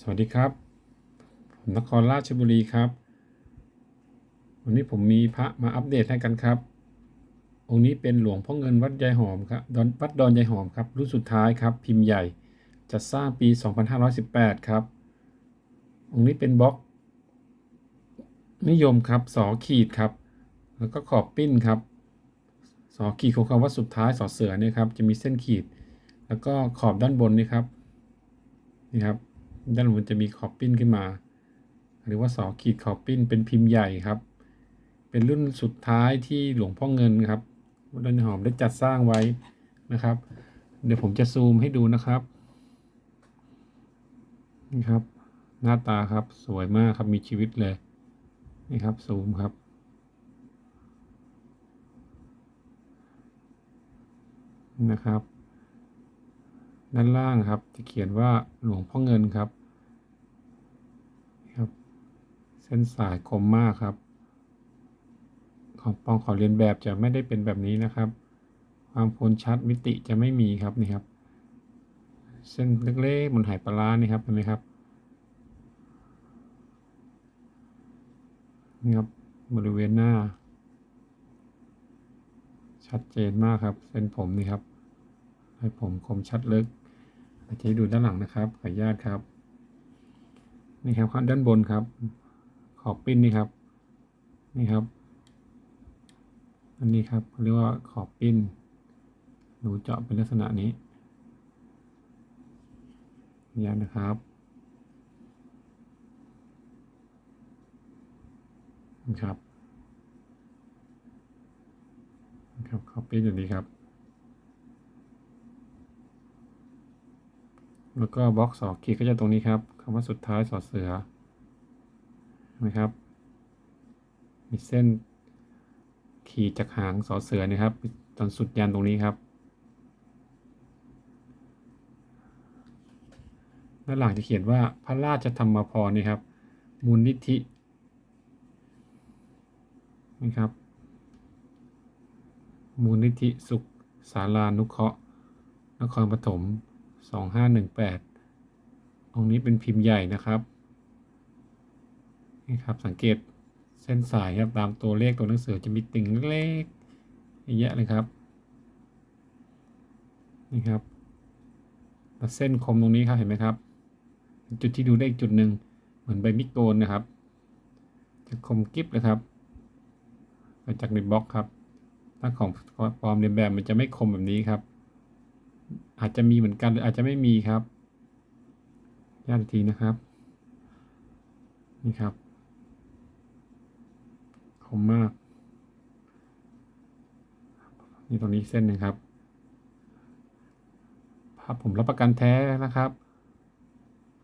สวัสดีครับ ผมนครราชบุรีครับ วันนี้ผมมีพระมาอัปเดตให้กันครับ องค์นี้เป็นหลวงพ่อเงินวัดยายหอมครับดอนวัดดอนยายหอมครับรุ่นสุดท้ายครับ พิมพ์ใหญ่จัดสร้างปี 2518 ครับ องค์นี้เป็นบล็อก นิยมครับสอขีดครับ แล้วก็ขอบปิ้นครับสอขีดของคำว่าสุดท้ายสอเสือเนี่ยครับจะมีเส้นขีด แล้วก็ขอบด้านบนนี่ครับนี่ครับ ด้านบนจะมีขอบปิ้นขึ้นมา หรือว่าสอขีดขอบปิ้นเป็นพิมพ์ใหญ่ครับ เป็นรุ่นสุดท้ายที่หลวงพ่อเงินครับวัดดอนหอมได้จัดสร้างไว้นะครับ เดี๋ยวผมจะซูมให้ดูนะครับนี่ครับ หน้าตาครับสวยมากครับมีชีวิตเลยนี่ครับซูมครับนะครับ ด้านล่างครับจะเขียนว่าหลวงพ่อเงินครับครับ เส้นสายคมมากครับของปองขอเรียนแบบจะไม่ได้เป็นแบบนี้นะครับ ความคมชัดมิติจะไม่มีครับนี่ครับ เส้นเล็กๆบนหายปลานี่ครับเห็นไหมครับนี่ครับบริเวณหน้า ชัดเจนมากครับ เส้นผมนี่ครับ ให้ผมคมชัดลึกอาจจะให้ดูด้านหลังนะครับขออนุญาตครับนี่ครับข้างด้านบนครับ ขอบปิ้นนี่ครับ นี่ครับ อันนี้ครับเรียกว่าขอบปิ้นหนูเจาะเป็นลักษณะนี้นี่นะครับนะครับครับขอบปิ้นอย่างนี้ครับแล้วก็บล็อกสองขีดก็จะตรงนี้ครับคำว่าสุดท้ายสอเสือ นะครับ มีเส้นขีดจากหางสอเสือนะครับ ตอนสุดยันตรงนี้ครับ ด้านหลังจะเขียนว่าพระราชธรรมพรนี่ครับ มูลนิธินี่ครับ มูลนิธิสุขศาลานุเคราะห์นครปฐมสองห้าหนึ่งแปดองค์นี้เป็นพิมพ์ใหญ่นะครับ นี่ครับสังเกตเส้นสายครับตามตัวเลขตัวหนังสือจะมีติ่งเล็กๆเยอะเลยครับนี่ครับเส้นคมตรงนี้ครับเห็นไหมครับ จุดที่ดูได้อีกจุดหนึ่งเหมือนใบมิโกนนะครับ จะคมกริบเลยครับมาจากในบล็อกครับ ถ้าของปลอมเรียนแบบมันจะไม่คมแบบนี้ครับ อาจจะมีเหมือนกันหรืออาจจะไม่มีครับญาติทีนะครับ นี่ครับ มมาก นี่ตรงนี้เส้นหนึ่งครับภาพผมรับประกันแท้นะครับ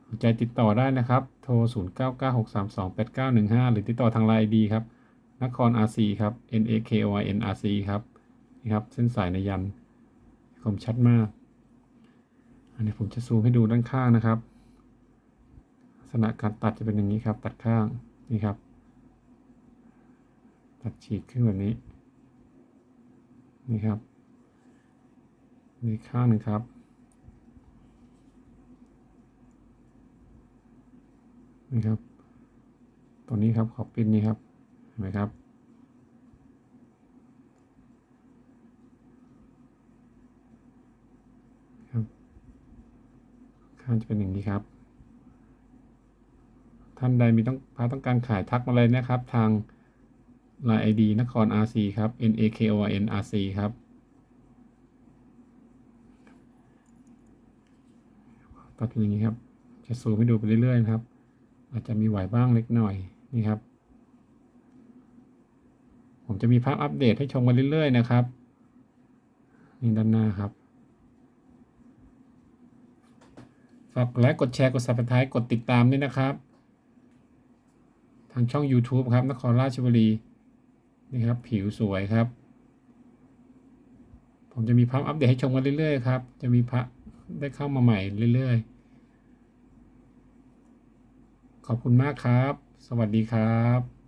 สนใจติดต่อได้นะครับ โทร 0996328915 หรือติดต่อทางไลน์ดีครับ นคร RC ครับ N A K O I N R C ครับนี่ครับ เส้นสายในยันคมชัดมาก อันนี้ผมจะซูมให้ดูด้านข้างนะครับลักษณะการตัดจะเป็นอย่างนี้ครับ ตัดข้างนี่ครับ ตัดฉีกขึ้นแบบนี้นี่ครับมีข้างหนึ่งครับนี่ครับ ตัวนี้ครับขอบปิ้นนี้ครับเห็นไหมครับ ข้างจะเป็นอย่างนี้ครับ ท่านใดมีต้องพาต้องการขายทักมาเลยนะครับ ทาง Line ID นคร RC ครับ N A K O R N R C ครับ ตัดเป็นอย่างนี้ครับ จะซูมให้ดูไปเรื่อยๆครับ อาจจะมีไหวบ้างเล็กหน่อยนี่ครับ ผมจะมีภาพอัปเดตให้ชมกันเรื่อยๆนะครับ นี่ด้านหน้าครับ ฝากไลค์กดแชร์ กด subscribe กดติดตามด้วยนะครับทางช่อง YouTube ครับ นครราชบุรี นี่ครับ ผิวสวยครับ ผมจะมีพับอัปเดตให้ชมกันเรื่อยๆครับ จะมีพระได้เข้ามาใหม่เรื่อยๆ ขอบคุณมากครับ สวัสดีครับ